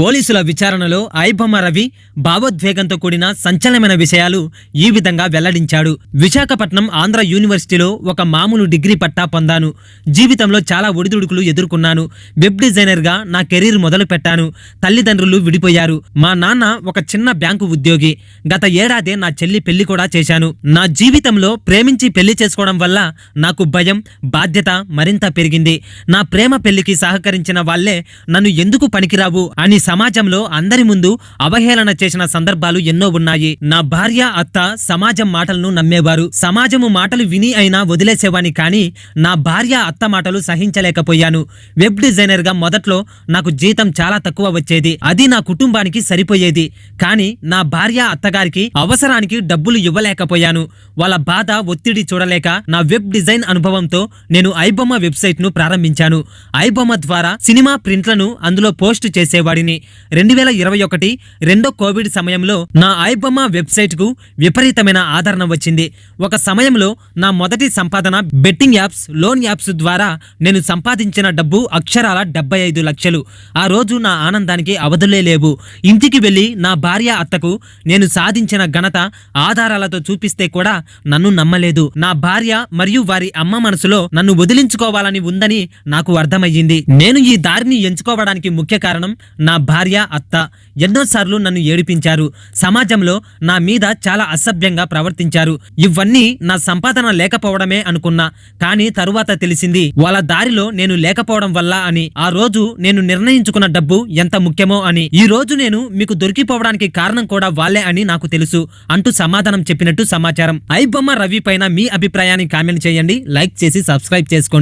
పోలీసుల విచారణలో ఐబొమ్మ రవి భావోద్వేగంతో కూడిన సంచలనమైన విషయాలు ఈ విధంగా వెల్లడించాడు. విశాఖపట్నం ఆంధ్ర యూనివర్సిటీలో ఒక మామూలు డిగ్రీ పట్టా పొందాను. జీవితంలో చాలా ఒడిదుడుకులు ఎదుర్కొన్నాను. వెబ్ డిజైనర్గా నా కెరీర్ మొదలు పెట్టాను తల్లిదండ్రులు విడిపోయారు. మా నాన్న ఒక చిన్న బ్యాంకు ఉద్యోగి. గత ఏడాదే నా చెల్లి పెళ్ళి కూడా చేశాను. నా జీవితంలో ప్రేమించి పెళ్ళి చేసుకోవడం వల్ల నాకు భయం బాధ్యత మరింత పెరిగింది. నా ప్రేమ పెళ్ళికి సహకరించిన వాళ్ళే నన్ను ఎందుకు పనికిరావు అని సమాజంలో అందరి ముందు అవహేళన చేసిన సందర్భాలు ఎన్నో ఉన్నాయి. నా భార్య అత్త సమాజం మాటలను నమ్మేవారు. సమాజము మాటలు విని అయినా వదిలేసేవాని కానీ నా భార్య అత్త మాటలు సహించలేకపోయాను. వెబ్ డిజైనర్గా మొదట్లో నాకు జీతం చాలా తక్కువ వచ్చేది. అది నా కుటుంబానికి సరిపోయేది. కానీ నా భార్య అత్తగారికి అవసరానికి డబ్బులు ఇవ్వలేకపోయాను. వాళ్ళ బాధ ఒత్తిడి చూడలేక నా వెబ్ డిజైన్ అనుభవంతో నేను ఐబొమ్మ వెబ్సైట్ను ప్రారంభించాను. ఐబొమ్మ ద్వారా సినిమా ప్రింట్లను అందులో పోస్ట్ చేసేవాడిని. రెండు వేల ఇరవై ఒకటి రెండో కోవిడ్ సమయంలో నా ఐబొమ్మ వెబ్సైట్కు విపరీతమైన ఆదరణ వచ్చింది. ఒక సమయంలో నా మొదటి సంపాదన బెట్టింగ్ యాప్స్ లోన్ యాప్స్ ద్వారా నేను సంపాదించిన డబ్బు అక్షరాల డెబ్బై ఐదు లక్షలు. ఆ రోజు నా ఆనందానికి అవధులే లేవు. ఇంటికి వెళ్ళి నా భార్య అత్తకు నేను సాధించిన ఘనత ఆధారాలతో చూపిస్తే కూడా నన్ను నమ్మలేదు. నా భార్య మరియు వారి అమ్మ మనసులో నన్ను వదిలించుకోవాలని ఉందని నాకు అర్థమయ్యింది. నేను ఈ దారిని ఎంచుకోవడానికి ముఖ్య కారణం నా భార్య అత్త ఎన్నోసార్లు నన్ను ఏడిపించారు. సమాజంలో నా మీద చాలా అసభ్యంగా ప్రవర్తించారు. ఇవన్నీ నా సంపాదన లేకపోవడమే అనుకున్నా కానీ తరువాత తెలిసింది వాళ్ళ దారిలో నేను లేకపోవడం వల్ల అని. ఆ రోజు నేను నిర్ణయించుకున్న డబ్బు ఎంత ముఖ్యమో అని. ఈ రోజు నేను మీకు దొరికిపోవడానికి కారణం కూడా వాళ్ళే అని నాకు తెలుసు అంటూ సమాధానం చెప్పినట్టు సమాచారం. ఐబొమ్మ రవి పైన మీ అభిప్రాయాన్ని కామెంట్ చేయండి లైక్ చేసి సబ్స్క్రైబ్ చేసుకోండి.